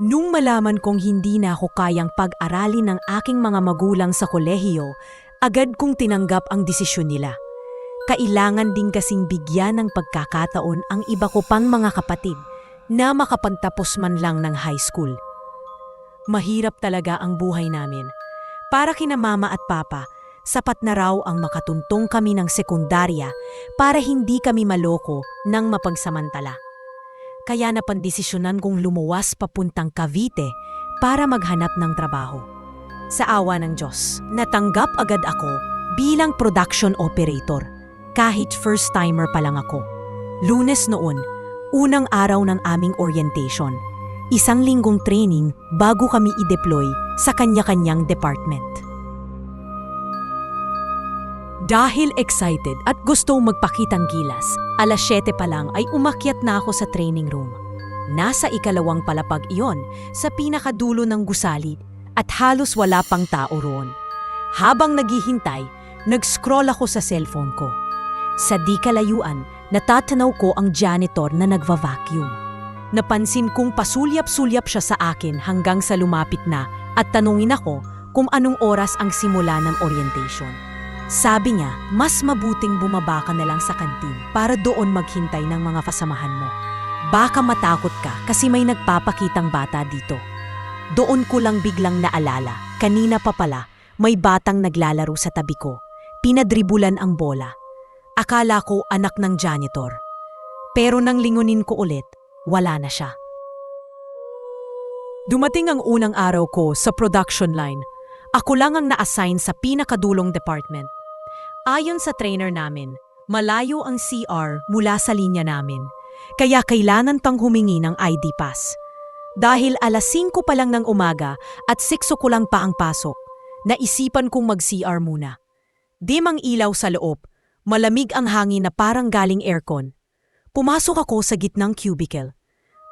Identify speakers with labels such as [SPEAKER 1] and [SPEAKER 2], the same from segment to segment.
[SPEAKER 1] Nung malaman kong hindi na ako kayang pag-aralin ng aking mga magulang sa kolehiyo, agad kong tinanggap ang desisyon nila. Kailangan din kasing bigyan ng pagkakataon ang iba ko pang mga kapatid na makapagtapos man lang ng high school. Mahirap talaga ang buhay namin. Para kina mama at papa, sapat na raw ang makatuntong kami ng sekundarya para hindi kami maloko ng mapagsamantala. Kaya napandesisyonan kong lumuwas papuntang Cavite para maghanap ng trabaho. Sa awa ng Diyos, natanggap agad ako bilang production operator kahit first timer pa lang ako. Lunes noon, unang araw ng aming orientation. Isang linggong training bago kami i-deploy sa kanya-kanyang department. Dahil excited at gusto magpakitang gilas, alas 7 pa lang ay umakyat na ako sa training room. Nasa ikalawang palapag iyon sa pinakadulo ng gusali at halos wala pang tao roon. Habang naghihintay, nag-scroll ako sa cellphone ko. Sa di kalayuan, natatanaw ko ang janitor na nagva-vacuum. Napansin kong pasulyap-sulyap siya sa akin hanggang sa lumapit na at tanungin ako kung anong oras ang simula ng orientation. Sabi niya, mas mabuting bumaba ka na lang sa kantin para doon maghintay ng mga kasamahan mo. Baka matakot ka kasi may nagpapakitang bata dito. Doon ko lang biglang naalala, kanina pa pala, may batang naglalaro sa tabi ko. Pinadribulan ang bola. Akala ko anak ng janitor. Pero nang lingunin ko ulit, wala na siya. Dumating ang unang araw ko sa production line. Ako lang ang na-assign sa pinakadulong department. Ayon sa trainer namin, malayo ang CR mula sa linya namin. Kaya kailangan pang humingi ng ID pass. Dahil alas 5 pa lang ng umaga at 6 ko lang pa ang pasok, naisipan kong mag-CR muna. Dim ang ilaw sa loob, malamig ang hangin na parang galing aircon. Pumasok ako sa gitnang cubicle.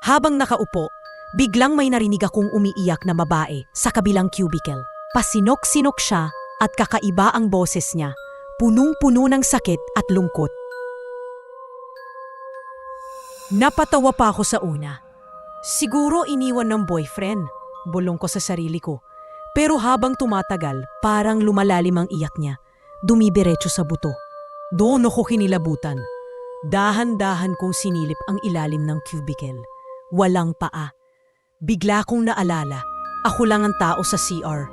[SPEAKER 1] Habang nakaupo, biglang may narinig akong umiiyak na babae sa kabilang cubicle. Pasinok-sinok siya at kakaiba ang boses niya, punong-puno ng sakit at lungkot. Napatawa pa ako sa una. Siguro iniwan ng boyfriend, bulong ko sa sarili ko. Pero habang tumatagal, parang lumalalim ang iyak niya. Dumidiretso sa buto. Doon ako kinilabutan. Dahan-dahan kong sinilip ang ilalim ng cubicle. Walang paa. Bigla kong naalala, ako lang ang tao sa CR.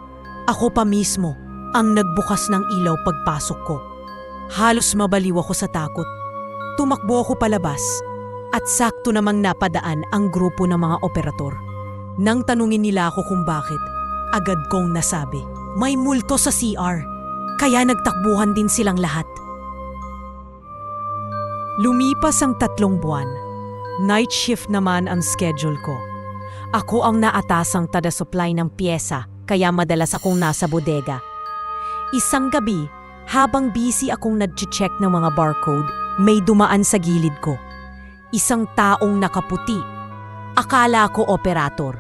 [SPEAKER 1] Ako pa mismo ang nagbukas ng ilaw pagpasok ko. Halos mabaliw ako sa takot. Tumakbo ako palabas at sakto namang napadaan ang grupo ng mga operator. Nang tanungin nila ako kung bakit, agad kong nasabi, may multo sa CR, kaya nagtakbuhan din silang lahat. Lumipas ang tatlong buwan. Night shift naman ang schedule ko. Ako ang naatasang tada-supply ng pyesa, kaya madalas akong nasa bodega. Isang gabi, habang busy akong nag-check ng mga barcode, may dumaan sa gilid ko. Isang taong nakaputi. Akala ko operator.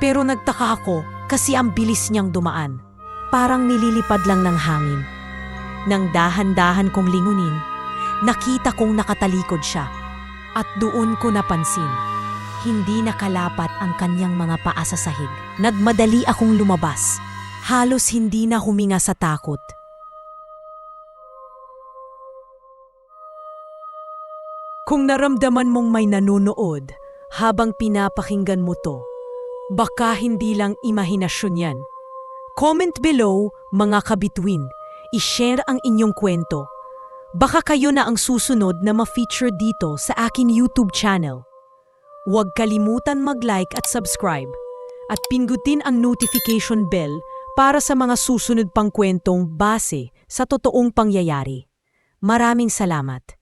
[SPEAKER 1] Pero nagtaka ako kasi ang bilis niyang dumaan. Parang nililipad lang ng hangin. Nang dahan-dahan kong lingunin, nakita kong nakatalikod siya. At doon ko napansin, hindi nakalapat ang kanyang mga paa sa sahig. Nagmadali akong lumabas. Halos hindi na huminga sa takot. Kung naramdaman mong may nanonood habang pinapakinggan mo to, baka hindi lang imahinasyon yan. Comment below, mga kabituin. I-share ang inyong kwento. Baka kayo na ang susunod na ma-feature dito sa akin YouTube channel. Huwag kalimutan mag-like at subscribe at pingutin ang notification bell para sa mga susunod pang kwentong base sa totoong pangyayari. Maraming salamat.